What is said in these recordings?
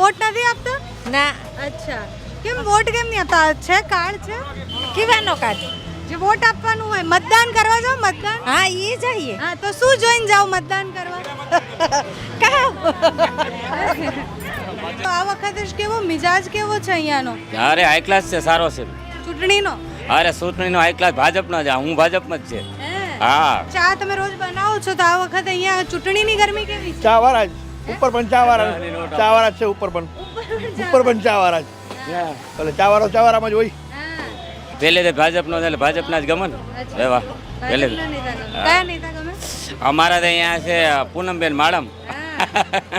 Vote નથી આપતા? ના. અચ્છા. કેમ વોટ કેમ નહીં આપતા? છે કાર્ડ છે? કેવાનો કાર્ડ જે વોટ આપવાનું હોય મતદાન કરવા જાઓ મતદાન? હા એ જઈએ. હા તો શું જોઈને જાઓ મતદાન કરવા? કા? તો આ વખતે જ કેવો મિજાજ કેવો છે અહીંયાનો? અરે હાઈ ક્લાસ છે સારો છે. ચૂંટણીનો? અરે ચૂંટણીનો હાઈ ક્લાસ ભાજપનો છે હું ભાજપમાં જ છે. હા. ચા તમે રોજ બનાવો છો તો આ વખતે અહીંયા ચૂંટણીની ગરમી કેવી છે? ચા વાળા જ. ઉપર પણ ચા ચાવારા ચા વાળા છે ઉપર પણ ઉપર પણ ચા વાળા જ એટલે ચા ચાવારામાં જ હોય. હા. પહેલે તો ભાજપનો છે એટલે ભાજપના જ ગમન એવા પહેલે અમારા તો અહીંયા છે પૂનમબેન માડમ હા.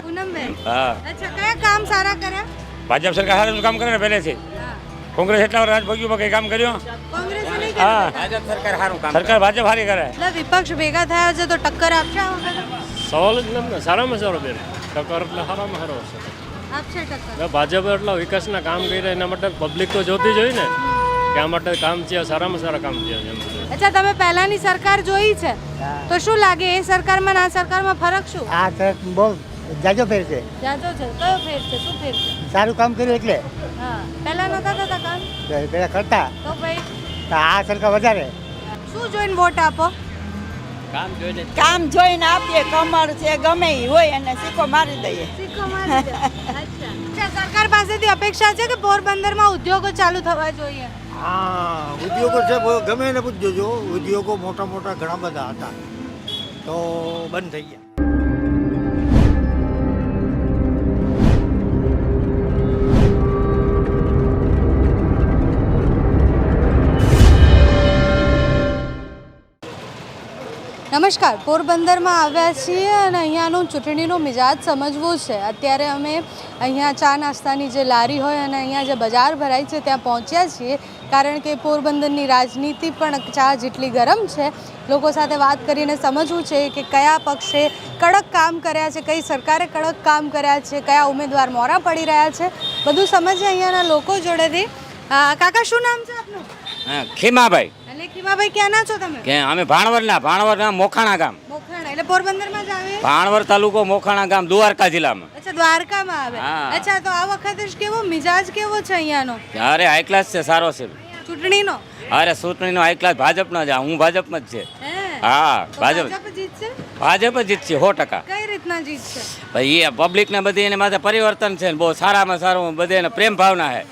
પૂનમબેન? હા. અચ્છા કયા કામ ભાજપ સરકાર સારું કામ કરે ને પહેલેથી. કોંગ્રેસ એટલા રાજ ભોગ્યું કઈ કામ કર્યું? હા. ભાજપ સરકાર સારું કામ સરકાર ભાજપ હારી કરે. એટલે વિપક્ષ ભેગા થયા છે તો ટક્કર આપશે સવાલ જ નથી ને સારામાં સારો બેન. ટકર એટલે સારામાં સારો હશે. ભાજપ એટલા વિકાસના કામ કર્યા એના માટે પબ્લિક તો જોતી જ ને. કે આ માટે કામ છે સારામાં સારા કામ છે અચ્છા તમે પહેલાની સરકાર જોઈ છે? તો શું લાગે એ સરકારમાં ને આ સરકારમાં ફરક શું? આ બહુ જાજો ફેર છે. જાજો છે. કયો ફેર છે? શું ફેર છે? સારું કામ કર્યું એટલે. હા. પહેલા નતા થતા કામ? પહેલા કરતા. તો ભાઈ આ સરકાર વધારે. શું જોઈને વોટ આપો? કામ જોઈને આપીએ કમર છે ગમે એ હોય એને સિક્કો મારી દઈએ. સિક્કો મારી દે. અચ્છા. અચ્છા, સરકાર પાસેથી અપેક્ષા છે કે પોરબંદરમાં ઉદ્યોગો ચાલુ થવા જોઈએ? હા ઉદ્યોગો છે ગમે એને પૂછજો ઉદ્યોગો મોટા મોટા ઘણા બધા હતા. તો બંધ થઈ ગયા. નમસ્કાર. પોરબંદરમાં આવ્યા છીએ અને અહીંયાનું ચૂંટણીનો મિજાજ સમજવો છે. અત્યારે અમે અહીંયા ચા નાસ્તાની જે લારી હોય અને અહીંયા જે બજાર ભરાય છે ત્યાં પહોંચ્યા છીએ. કારણ કે પોરબંદરની રાજનીતિ પણ ચા જેટલી ગરમ છે, લોકો સાથે વાત કરીને સમજવું છે કે કયા પક્ષે કડક કામ કર્યા છે, કઈ સરકારે કડક કામ કર્યા છે, કયા ઉમેદવાર મોરા પડી રહ્યા છે. બધું સમજીએ અહીંયાના લોકો જોડેથી. કાકા, શું નામ છે આપનું? ખીમાભાઈ. અને ખીમાભાઈ ક્યાંના છો તમે? કે અમે ભાણવરના ભાણવરના મોખાણા ગામ. મોખાણા એટલે પોરબંદરમાં જ આવે? ભાણવર તાલુકો મોખાણા ગામ દ્વારકા જિલ્લામાં. અચ્છા દ્વારકામાં આવે. અચ્છા તો આ વખતે કેવો મિજાજ કેવો છે અહીંયાનો? અરે હાઈ ક્લાસ છે સારો છે. ચૂંટણીનો? અરે ચૂંટણીનો હાઈ ક્લાસ ભાજપનો જ હું ભાજપમાં જ છે. હા? ભાજપ ભાજપ. જીતશે ભાજપ જ જીતશે સો ટકા. કઈ રીતના જીતશે? ભાઈ એ પબ્લિકને બધી એને માથે પરિવર્તન છે ને બહુ સારામાં સારું બધે એને પ્રેમ ભાવના છે.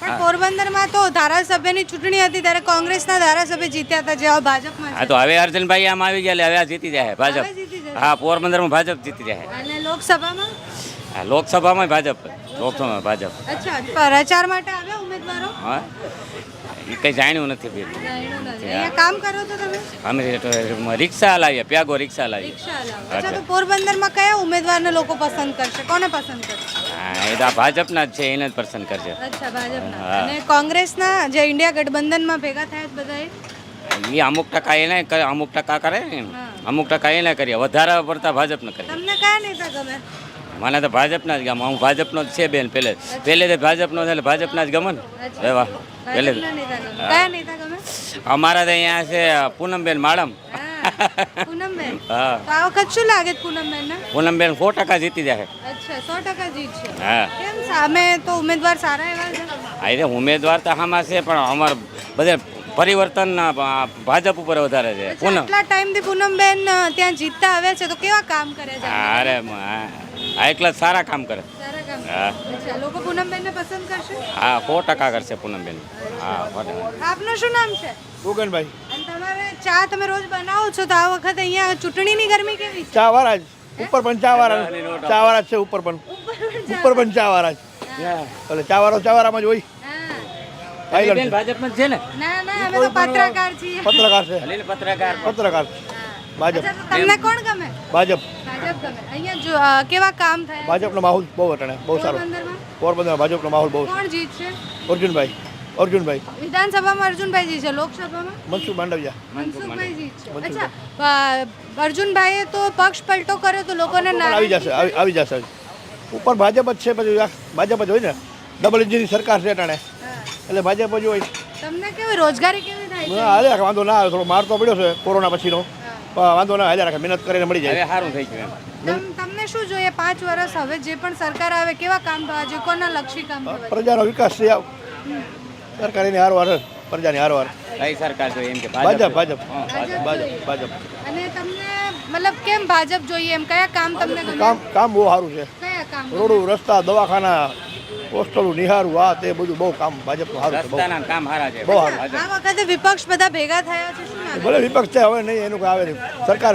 પણ પોરબંદરમાં તો ધારાસભ્યની ચૂંટણી હતી ત્યારે કોંગ્રેસના ધારાસભ્ય જીત્યા હતા જેવા ભાજપમાં હા તો હવે અર્જુનભાઈ આમ આવી ગયા એટલે હવે આ જીતી જાય ભાજપ. હા પોરબંદરમાં ભાજપ જીતી જાય. અને લોકસભામાં? હા લોકસભામાં ભાજપ લોકસભામાં ભાજપ. અચ્છા પ્રચાર માટે આવ્યા ઉમેદવારો? હા કઈ જાણ્યું નથી બેન અહીંયા કામ કરો તમે? અમે રિક્ષા લાવીએ પ્યાગો રિક્ષા લાવીએ. પોરબંદરમાં કયા ઉમેદવારને લોકો પસંદ કરશે? કોને પસંદ કરશે? એ તો આ ભાજપના જ છે એને જ પસંદ કરશે અચ્છા ભાજપના. અને કોંગ્રેસના જે ઇન્ડિયા ગઠબંધનમાં ભેગા થયા છે બધાએ? એ અમુક ટકા એને કરે અમુક ટકા કરે ને અમુક ટકા એને કરીએ વધારે પડતા ભાજપને કરીએ. તમને કયા નેતા ગમે? મને તો ભાજપના જ ગમે હું ભાજપનો જ છે બેન પહેલે પહેલે તો ભાજપનો એટલે ભાજપના જ ગમે ને. વાહ પહેલે અમારા તો અહીંયા છે પૂનમબેન માળમ. હા, પૂનમબેન? હા. તો આ વખત શું લાગે છે પૂનમબેનને? પૂનમબેન સો ટકા જીતી જાય અચ્છા સો ટકા જીત છે હા. કેમ સામે તો ઉમેદવાર સારા એવા છે? ઉમેદવાર તો આમાં છે પણ અમાર બધે પરિવર્તન ભાજપ ઉપર વધારે છે. પૂનમ આટલા ટાઈમથી પૂનમબેન ત્યાં જીતતા આવ્યા છે તો કેવા કામ કરે છે? અરે આ એકલા સારા કામ કરે. હા. અચ્છા લોકો પૂનમબેનને પસંદ કરશે? હા સો ટકા કરશે પૂનમબેન. હા આપનું શું નામ છે? ગોગનભાઈ. અને તમારે ચા તમે રોજ બનાવો છો તો આ વખતે અહીંયા ચૂંટણીની ગરમી કેવી છે? ચા વાળા જ ઉપર પણ ચા વાળા ચા વાળા છે ઉપર પણ. ઉપર પણ ચા વાળા જ. એટલે ચા વાળો ચા વાળામાં જ હોય ભાજપમાં છે ને? ના ના અમે તો પત્રકાર છીએ. પત્રકાર છે. પત્રકાર. પત્રકાર ભાજપ. તમને કોણ ગમે? ભાજપ. ભાજપ ગમે અહીંયા જો અ, કેવા કામ થયા ભાજપનો માહોલ બહુ અટાણે બહુ સારો. પોરબંદરમાં? પોરબંદરમાં ભાજપનો માહોલ બહુ કોણ જીતશે? અર્જુનભાઈ અર્જુનભાઈ. વિધાનસભામાં અર્જુનભાઈ જીતશે લોકસભામાં? મનસુખ માંડવિયા. મનસુખભાઈ જીતશે. અચ્છા અ, અર્જુનભાઈએ તો પક્ષ પલટો કર્યો તો લોકોને પણ આવી જશે આવી આવી જશે. ઉપર ભાજપ જ છે પછી આ ભાજપ જ હોય ને. ડબલ એન્જિનની સરકાર છે અટાણે. એટલે ભાજપ જ હોય. તમને કેવી રોજગારી કેવી થાય છે? હાલે વાંધો ના આવે થોડો માર તો પડ્યો છે કોરોના પછીનો. વાંધો ના હજાર રાખે મહેનત કરીને મળી જાય. સારું થઈ ગયું એમ. તમને શું જોઈએ પાંચ વર્ષ હવે જે પણ સરકાર આવે કેવા કામ થવા જોઈએ? કોના લક્ષી કામ પ્રજાનો વિકાસ છે આવ. સરકારીની હારવાર પ્રજાની હારવાર કઈ સરકાર જોઈએ એમ કે ભાજપ? ભાજપ ભાજપ. ભાજપ. ભાજપ અને તમને મતલબ કેમ ભાજપ જોઈએ એમ? કયા કામ તમને કામ કામ બહુ સારું છે. કયા કામ? રોડ રસ્તા દવાખાના હોસ્ટેલો નિહારું આ તે બધું બહુ કામ ભાજપનું સારું છે બહુ. કામ સારા છે. બહુ સારું. આ વખતે વિપક્ષ બધા ભેગા થયા છે શું ભલે વિપક્ષ છે હવે નહીં એનું કોઈ આવે નહીં. સરકાર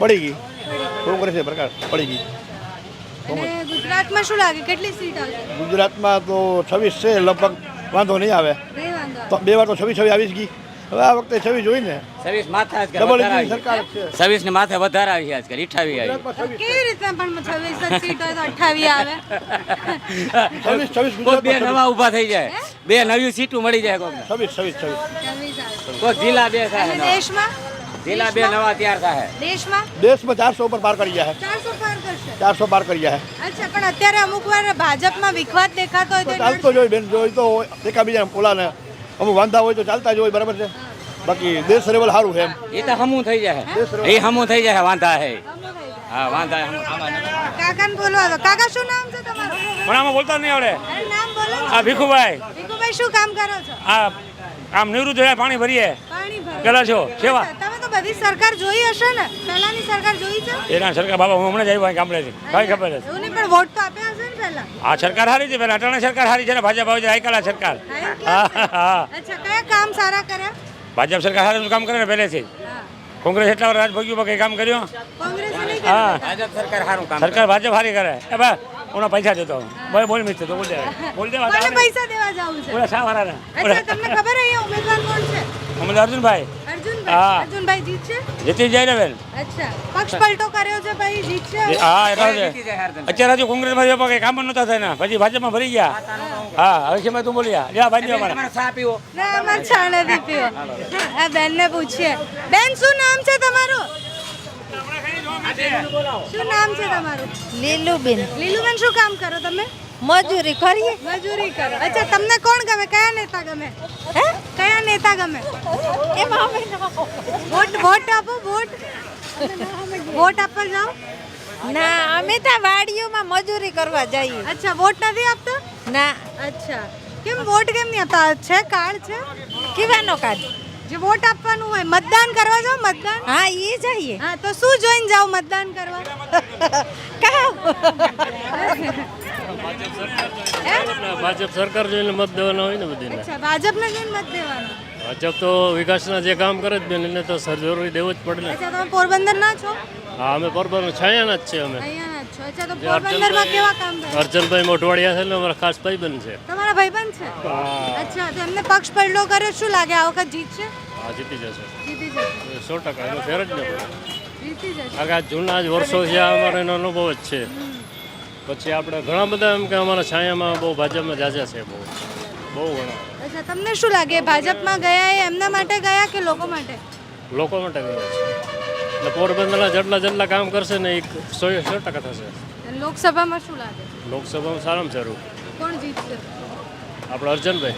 પડી ગઈ. કોંગ્રેસે સરકાર પડી ગઈ. ગુજરાતમાં શું લાગે? કેટલી સીટ આવશે ગુજરાતમાં તો છવ્વીસ છે લગભગ વાંધો નહીં આવે. તો બે વાર તો છવ્વીસ છવ્વીસ આવી જ ગઈ. હવે આ વખતે છવ્વીસ જોઈ ને સર્વિસ માથે આજકાલ ડબલ ઇન્જિન. સરકાર છે. સર્વિસ ને માથે વધારે આવી આજકાલ અઠાવી આવી. કેવી રીતે પણ છવ્વીસ સીટ હોય તો અઠ્ઠાવીસ આવે? છવ્વીસ છવ્વીસ બે નવા ઊભા થઈ જાય. બે નવી સીટું મળી જાય કોક છવ્વીસ છવ્વીસ છવ્વીસ. તો જિલ્લા બે થાય નવા. દેશમાં? જિલ્લા બે નવા તૈયાર થાય. દેશમાં? દેશમાં ચારસો ઉપર પાર કરી ગયા છે. ચારસો પાર કરશે? ચારસો પાર કરી ગયા અચ્છા પણ અત્યારે અમુક વાર ભાજપમાં વિખવાદ દેખાતો હોય તો તો ચાલતો જોઈ બેન જોઈ તો એકાબીજા ઓલાને અમુક વાંધા હોય તો ચાલતા જ હોય બરાબર છે? બાકી દેશ લેવલ સારું છે એમ. એ તો હમું થઈ જાય. એ હમું થઈ જાય વાંધા હે. હા વાંધા કાકા. બોલવા કાકા શું નામ છે તમારું? પણ આમાં બોલતા નહીં આવડે. નામ બોલો આ ભીખુભાઈ. ભીખુભાઈ શું કામ કરો છો? આ આમ નિવૃત્ત થયા પાણી ભરીએ. પાણી ભરો. ગલા છો સેવા. તમે તો બધી સરકાર જોઈ હશે ને. પહેલાની સરકાર જોઈ છે? એના સરકાર બાબા હું હમણાં જ આવ્યો ગામડેથી. કઈ ખબર છે પણ વોટ તો આપ્યા પહેલા આ સરકાર હારી છે પેલા અટાણે સરકાર હારી છે ને ભાજપ આવે છે આયકાલા સરકાર. હા, હા અચ્છા કયા કામ સારા કર્યા? ભાજપ સરકાર હારે કામ કરે ને પહેલેથી કોંગ્રેસ એટલા વાર રાજ ભોગ્યું કઈ કામ કર્યું? હા. ભાજપ સરકાર સારું કામ સરકાર ભાજપ હારી કરે. એ બા ઓના પૈસા દેતો. ભાઈ બોલ મિત્ર તો બોલ દે. બોલ દે પૈસા દેવા જાવ છે? ઓલા શા વાળા ને તમને ખબર અહીંયા ઉમેદવાર કોણ છે? અમદાવાદ અર્જુનભાઈ? હા. અર્જુનભાઈ જીતી જાય ને બેન. અચ્છા. પક્ષ પલટો કર્યો છે ભાઈ હા એટલા છે. જીતી. અત્યારે હજુ કોંગ્રેસમાં જવા કઈ કામ નતા થાય. ને પછી ભાજપમાં ભરી ગયા. હા હવે શેમાં તું બોલ્યા જા ભાઈ અમારે. ચા પીવો ના અમારે ચા નથી પીવો આ બેનને પૂછીએ. બેન શું નામ છે તમારું? શું નામ છે તમારું? લીલુબેન. લીલુબેન શું કામ કરો તમે? મજૂરી કરીએ? મજૂરી કરો. અચ્છા તમને કોણ ગમે? કયા નેતા ગમે? હે? કયા નેતા ગમે? એમાં અમે વોટ વોટ આપો વોટ? વોટ આપવા જાઓ? ના અમે તો વાડીઓમાં મજૂરી કરવા જઈએ. અચ્છા વોટ નથી આપતા? ના. અચ્છા. કેમ વોટ કેમ નહીં આપતા? છે કાર્ડ છે? કેવાનો કાર્ડ. જે વોટ આપવાનું હોય મતદાન કરવા જાઓ મતદાન? હા એ જઈએ. હા તો શું જોઈને જાવ મતદાન કરવા? કાં ભાજપ સરકાર જોઈને મત દેવાના હોય ને બધીને. અચ્છા ભાજપને જોઈને મત દેવાનો? ભાજપ તો વિકાસના જે કામ કરે જ એને તો સર જરૂરી દેવો જ પડે ને. અચ્છા તમે પોરબંદર ના છો? હા અમે પરબર છાયાના જ છે અમે. અર્જનભાઈ મોટવાડિયા છે ને અમારા ખાસ ભાઈબંધ છે. તમારા ભાઈબંધ છે? અચ્છા તો એમને પક્ષ પલટો કર્યો શું લાગે? આ વખત જીતશે? હા જીતી જશે. જીતી જશે. સો ટકા એનો ફેર જ ન પડે. જીતી જશે. આ જૂના જ વર્ષો છે અમારો એનો અનુભવ જ છે. પછી આપણે ઘણા બધા એમ કે અમારા છાયામાં બહુ ભાજપમાં જાજા છે બહુ. બહુ ઘણા. અચ્છા તમને શું લાગે ભાજપમાં ગયા એ એમના માટે ગયા કે લોકો માટે? લોકો માટે ગયા છે. એટલે પોરબંદરના જેટલા જેટલા કામ કરશે ને એ સો સો ટકા થશે. લોકસભામાં શું લાગે? લોકસભામાં સારામાં સારું. કોણ જીતશે? આપણે અર્જનભાઈ.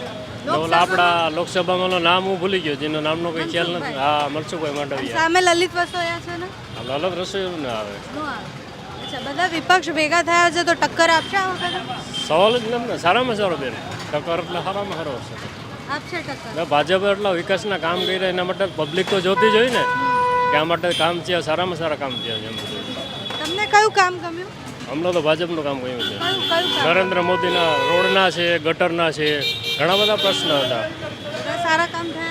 આપણા લોકસભામાં નામ હું ભૂલી ગયો જેનું નામનો કંઈ ખ્યાલ નથી. હા મનસુખભાઈ માંડવિયા. સામે લલિત વસોયા છે ને? લલિત રસોઈ ના આવે. અચ્છા બધા વિપક્ષ ભેગા થયા છે તો ટક્કર આપશે આ વખતે સવાલ જ નથી ને સારામાં સારો બેન. ટક્કર એટલે સારામાં સારો હશે. આપશે ટક્કર. એટલે એટલા વિકાસના કામ કર્યા એના માટે પબ્લિક તો જોતી જ ને કે આ માટે કામ થયા સારામાં સારા કામ છે તમને કયું કામ ગમ્યું? હમણાં તો ભાજપનું કામ કર્યું છે. નરેન્દ્ર મોદીના રોડના છે ગટરના છે ઘણા બધા પ્રશ્ન હતા. સારા કામ થયા? છે?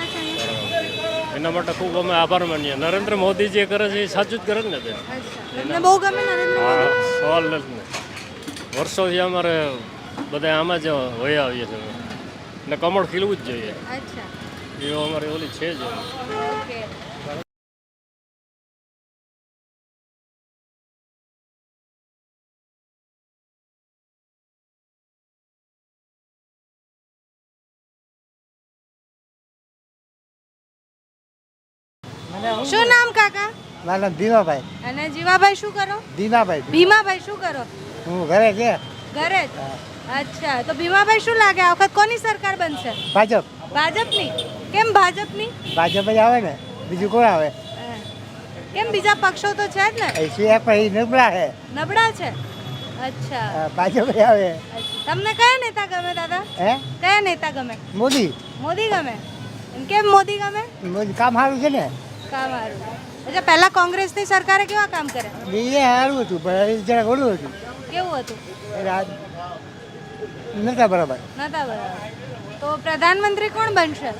એના માટે ખૂબ અમે આભાર માનીએ. નરેન્દ્ર મોદી જે કરે છે એ સાચું જ કરે ને બેન? અચ્છા. બહુ ગમે હા સવાલ નથી ને વર્ષોથી અમારે બધા આમાં જ વયા આવીએ છીએ અમે. ને કમળ ખીલવું જ જોઈએ. એવું એ અમારી ઓલી છે જ. ઓકે. મારું ભીમાભાઈ અને જીવાભાઈ શું કરો? દીનાભાઈ ભીમાભાઈ શું કરો? હું ઘરે છે. ઘરે જ? અચ્છા તો ભીમાભાઈ શું લાગે? આ વખત કોની સરકાર બનશે? ભાજપ. ભાજપની? કેમ ભાજપની? ભાજપ જ આવે ને. બીજું કોણ આવે? કેમ બીજા પક્ષો તો છે જ ને? એ નબળા છે. નબળા છે? અચ્છા. ભાજપ આવે. તમને કયા નેતા ગમે દાદા? હે? કયા નેતા ગમે? મોદી. મોદી ગમે? કેમ મોદી ગમે? મોદી કામ સારું છે ને. કામ સારું. અચ્છા પહેલા કોંગ્રેસની સરકારે કેવા કામ કર્યા? એ સારું હતું પણ જરા ઓળું ઓલું હતું. કેવું હતું? રાજ નતા બરાબર. નતા બરાબર. તો પ્રધાનમંત્રી કોણ બનશે?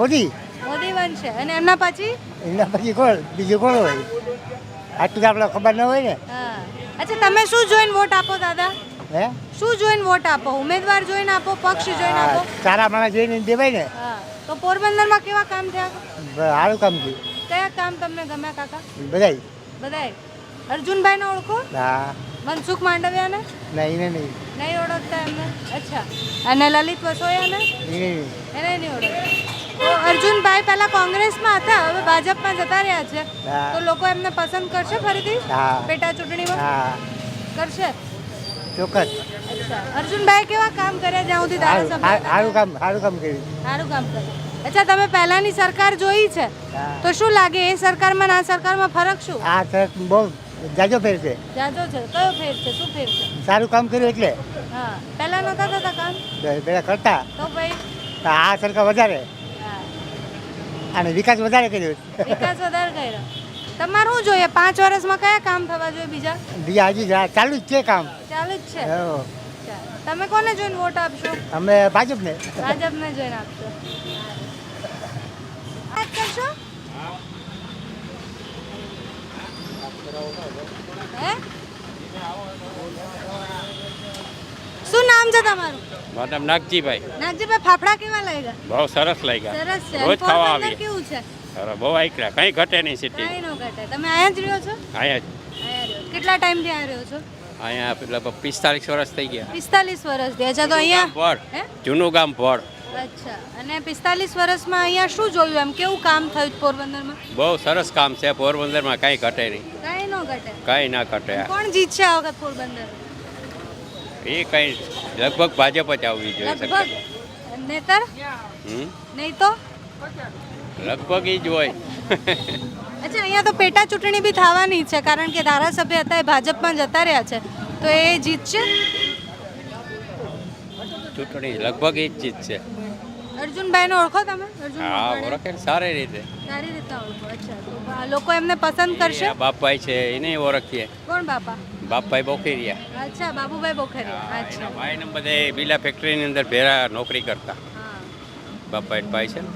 મોદી. મોદી બનશે. અને એમના પછી? એના પછી કોણ? બીજું કોણ હોય? આટલું તો આપણે ખબર ન હોય ને. અચ્છા તમે શું જોઈને વોટ આપો દાદા? હે? શું જોઈને વોટ આપો? ઉમેદવાર જોઈને આપો પક્ષ જોઈને આપો? સારા માણસ જોઈને દેવાય ને. તો પોરબંદરમાં કેવા કામ થયા? સારું કામ થયું. કયા કામ તમને ગમ્યા કાકા? બધાય. બધાય. અર્જુનભાઈને ઓળખો? હા. મનસુખ માંડવિયાને? નહીં ને નહીં. નહીં ઓળખતા એમને? અચ્છા. અને લલિત વસોયાને? નહીં એને નહીં ઓળખતા. તો અર્જુનભાઈ પહેલા કોંગ્રેસમાં હતા હવે ભાજપમાં જતા રહ્યા છે. તો લોકો એમને પસંદ કરશે ફરીથી? પેટા ચૂંટણીમાં? કરશે? ચોક્કસ. અર્જુનભાઈ કેવા કામ કર્યા જ્યાં સુધી સારું કામ સારું કામ કર્યું. સારું કામ કર્યું. અચ્છા તમે પહેલાની સરકાર જોઈ છે? તો શું લાગે એ સરકારમાં ને સરકારમાં ફરક શું? આ તો બહુ જાજો ફેર છે. જાજો છે. કયો ફેર છે? શું ફેર છે? સારું કામ કર્યું એટલે. હા. પહેલા નતા થતા કામ? પહેલા કરતા. તો ભાઈ આ સરકાર વધારે. અને વિકાસ વધારે કર્યો. વિકાસ વધારે કર્યો. તમારે શું જોઈએ? પાંચ વર્ષમાં કયા કામ થવા જોઈએ બીજા? બીજા હજી ચાલુ જ છે કામ. ચાલુ જ છે. તમે કોને જોઈને વોટ આપશો? અમે ભાજપને. ભાજપને જોઈને આપશો. વાત કરશો? શું નામ છે તમારું? મારું નામ નાગજીભાઈ. નાગજીભાઈ ફાફડા કેવા લાગ્યા? બહુ સરસ લાગ્યા. સરસ છે. રોજ ખાવા આવીએ. કેવું છે? અરે બહુ આઈકરા. કંઈ ઘટે નહીં સિટી કાંઈ નો ઘટે. તમે અહીંયા જ રહ્યો છો? અહીંયા જ. કેટલા ટાઈમથી અહીંયા રહ્યો છો? અહીંયા લગભગ પિસ્તાલીસ વર્ષ થઈ ગયા. પિસ્તાલીસ વર્ષ તો અહીંયા જૂનું ગામ ભડ અચ્છા. અને પિસ્તાલીસ વર્ષમાં અહીંયા શું જોયું એમ? કેવું કામ થયું પોરબંદરમાં? બહુ સરસ કામ છે. પોરબંદરમાં કાંઈ ઘટે નહીં. કાંઈ ન ઘટે. કાંઈ ના ઘટે. કોણ જીતશે આ વખત પોરબંદર? એ કંઈ લગભગ ભાજપ જ આવવી જોઈએ નેતર? નહીં તો? લગભગ એ જ હોય. અચ્છા અહીંયા તો પેટા ચૂંટણી બી થવાની છે કારણ કે ધારાસભ્ય હતા એ ભાજપમાં જતા રહ્યા છે. તો એ જીતશે? ચૂંટણી લગભગ એ જ જીતશે. છે અર્જુનભાઈને ઓળખો તમે? અર્જુન હા મોઢવાડિયા? ઓળખે ને સારી રીતે. સારી રીતે ઓળખો અચ્છા. તો આ લોકો એમને પસંદ કરશે? આ બાપભાઈ છે એને ઓળખીએ. કોણ બાપા? બાપભાઈ બોખીરિયા. અચ્છા બાબુભાઈ બોખરિયા. અચ્છા એના ભાઈ ને બધે બીલા ફેક્ટરીની અંદર ભેરા નોકરી કરતા. હા. બાપભાઈ ભાઈ છે ને.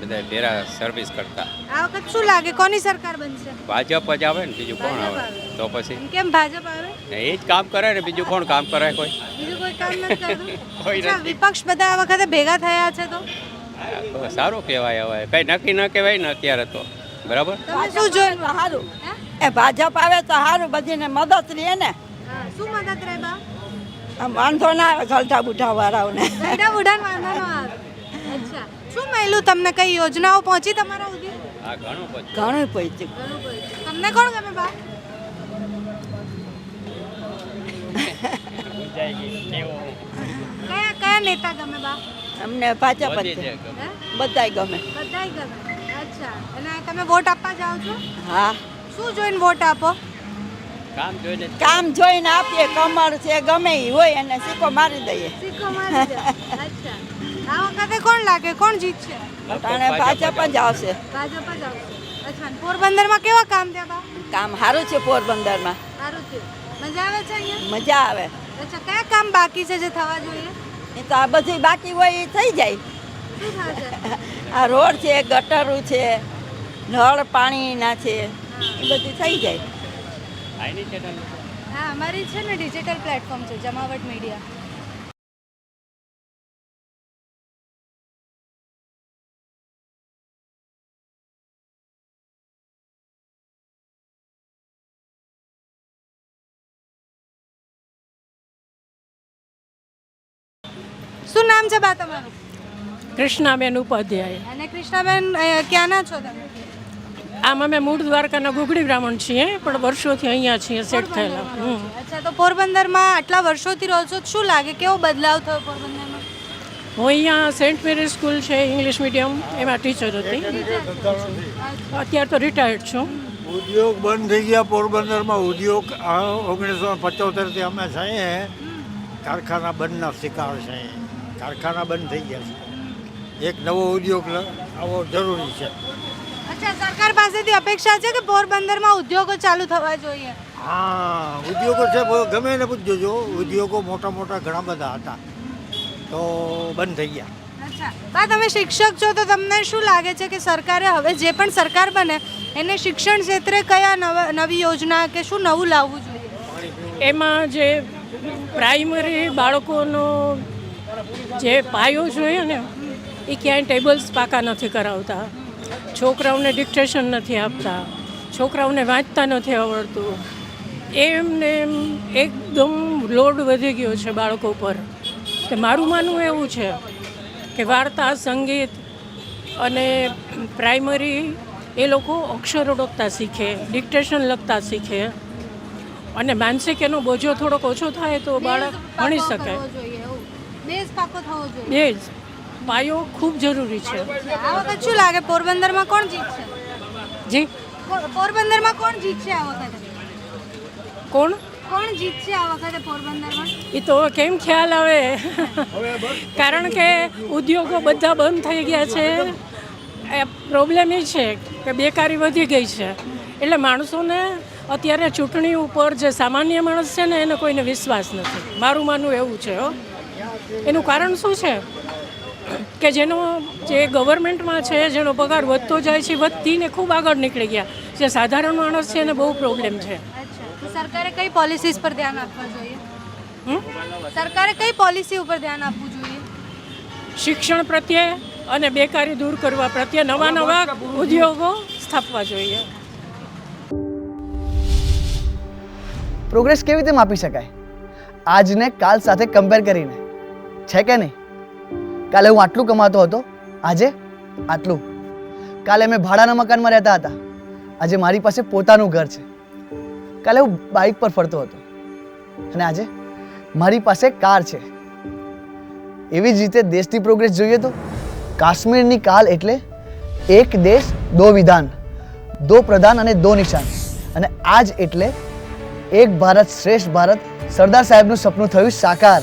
બધા ભેરા સર્વિસ કરતા. આ વખત શું લાગે? કોની સરકાર બનશે? ભાજપ જ આવે ને બીજું કોણ આવે. તો પછી? કેમ ભાજપ આવે? એ જ કામ કરે ને બીજું કોણ કામ કરે કોઈ? બીજું કોઈ કામ નથી કરતું? કોઈ નથી. વિપક્ષ બધા આ વખતે ભેગા થયા છે તો? સારું કહેવાય હવે. કઈ નક્કી ન કહેવાય ને અત્યારે તો. બરાબર? તમે શું જોયું? સારું એ ભાજપ આવે તો સારું બધીને મદદ રહે ને. શું મદદ રહે બા? આમ વાંધો ના આવે ગલઢા બુઢા વાળાઓને. બુઢાને વાંધો ના આવે. અચ્છા. શું મળ્યું તમને કઈ યોજનાઓ પહોંચી તમારા સુધી? હા ઘણું બધું ઘણું પૈતું તમને કોણ ગમે બા? કયા કયા નેતા ગમે બા? અમને પાછા. હે? બધાય ગમે. બધાય ગમે. અચ્છા. અને તમે વોટ આપવા જાઓ છો? હા. શું જોઈને વોટ આપો? કામ જોઈને કામ જોઈને આપીએ કમર છે ગમે એ હોય એને સિક્કો મારી દઈએ. સિક્કો મારી દઈએ અચ્છા. આ વખતે કોણ લાગે? કોણ જીતશે? અને ભાજપ જ આવશે. ભાજપ જ આવશે. અચ્છા પોરબંદરમાં કેવા કામ છે બા કામ સારું છે પોરબંદરમાં. સારું છે. મજા આવે છે અહીંયા? મજા આવે. અચ્છા કયા કામ બાકી છે જે થવા જોઈએ? એ તો આ બધું બાકી હોય એ થઈ જાય. આ રોડ છે ગટરો છે નળ પાણીના છે એ બધું થઈ જાય. હા અમારી છે ને ડિજિટલ પ્લેટફોર્મ છે જમાવટ મીડિયા શું નામ છે બા તમારું? કૃષ્ણાબેન ઉપાધ્યાય. અને કૃષ્ણાબેન ક્યાંના છો તમે? આમ અમે મૂળ દ્વારકાના ગુગડી બ્રાહ્મણ છીએ પણ વર્ષોથી અહીંયા છીએ સેટ થયેલા. અચ્છા તો પોરબંદરમાં આટલા વર્ષોથી રહો છો શું લાગે કેવો બદલાવ થયો પોરબંદરમાં? હું અહીંયા સેન્ટ મેરી સ્કૂલ છે ઇંગ્લિશ મીડિયમ એમાં ટીચર હતી. અત્યારે તો રિટાયર્ડ છું. ઉદ્યોગ બંધ થઈ ગયા પોરબંદરમાં. ઉદ્યોગ ઓગણીસો પચોતેરથી અમે છીએ. કારખાના બંધના શિકાર છે કારખાના બંધ થઈ ગયા છે. એક નવો ઉદ્યોગ આવો જરૂરી છે. અચ્છા સરકાર પાસેથી અપેક્ષા છે કે પોરબંદરમાં ઉદ્યોગો ચાલુ થવા જોઈએ? હા ઉદ્યોગો છે ગમે એને પૂછજો જો. ઉદ્યોગો મોટા મોટા ઘણા બધા હતા. તો બંધ થઈ ગયા. અચ્છા. બા તમે શિક્ષક છો તો તમને શું લાગે છે કે સરકારે હવે જે પણ સરકાર બને એને શિક્ષણ ક્ષેત્રે કયા નવા નવી યોજના કે શું નવું લાવવું જોઈએ? એમાં જે પ્રાઇમરી બાળકોનો જે પાયો જોઈએ ને, એ ક્યાંય ટેબલ્સ પાકા નથી કરાવતા. છોકરાઓને ડિક્ટેશન નથી આપતા. છોકરાઓને વાંચતા નથી આવડતું. એમને એમ એકદમ લોડ વધી ગયો છે બાળકો પર કે મારું માનવું એવું છે કે વાર્તા, સંગીત અને પ્રાઇમરી એ લોકો અક્ષરો લખતા શીખે ડિક્ટેશન લખતા શીખે. અને માનસિક એનો બોજો થોડોક ઓછો થાય તો બાળક ભણી શકે. બેઝ પાકો થવો જોઈએ. એ પાયો ખૂબ જરૂરી છે. આ વખત શું લાગે? પોરબંદરમાં કોણ જીતશે? જી? પોરબંદરમાં કોણ જીતશે આ વખતે? કોણ? કોણ જીતશે આ વખતે પોરબંદરમાં? એ તો કેમ ખ્યાલ આવે? કારણ કે ઉદ્યોગો બધા બંધ થઈ ગયા છે. એ પ્રોબ્લેમ એ છે કે બેકારી વધી ગઈ છે. એટલે માણસોને અત્યારે ચૂંટણી ઉપર જે સામાન્ય માણસ છે ને એને કોઈને વિશ્વાસ નથી. મારું માનવું એવું છે હો. એનું કારણ શું છે? કે જેનો જે ગવર્મેન્ટમાં છે જેનો પગાર વધતો જાય છે વધતીને ખૂબ આગળ નીકળી ગયા. જે સાધારણ માણસ છે એને બહુ પ્રોબ્લેમ છે. સરકારે કઈ પોલિસીસ પર ધ્યાન આપવું જોઈએ? સરકારે કઈ પોલિસી ઉપર ધ્યાન આપવું જોઈએ? શિક્ષણ પ્રત્યે અને બેકારી દૂર કરવા પ્રત્યે નવા નવા ઉદ્યોગો સ્થાપવા જોઈએ. પ્રોગ્રેસ કેવી રીતે માપી શકાય? આજને કાલ સાથે કમ્પેર કરીને. છે કે નહીં? કાલે હું આટલું કમાતો હતો, આજે? આટલું. કાલે મેં ભાડાના મકાનમાં રહેતા હતા. આજે મારી પાસે પોતાનું ઘર છે. કાલે હું બાઇક પર ફરતો હતો. અને આજે મારી પાસે કાર છે. એવી જ રીતે દેશની પ્રોગ્રેસ જોઈએ તો કાશ્મીરની કાલ એટલે એક દેશ, દો વિધાન, દો પ્રધાન અને દો નિશાન. અને આજ એટલે એક ભારત શ્રેષ્ઠ ભારત સરદાર સાહેબનું સપનું થયું સાકાર.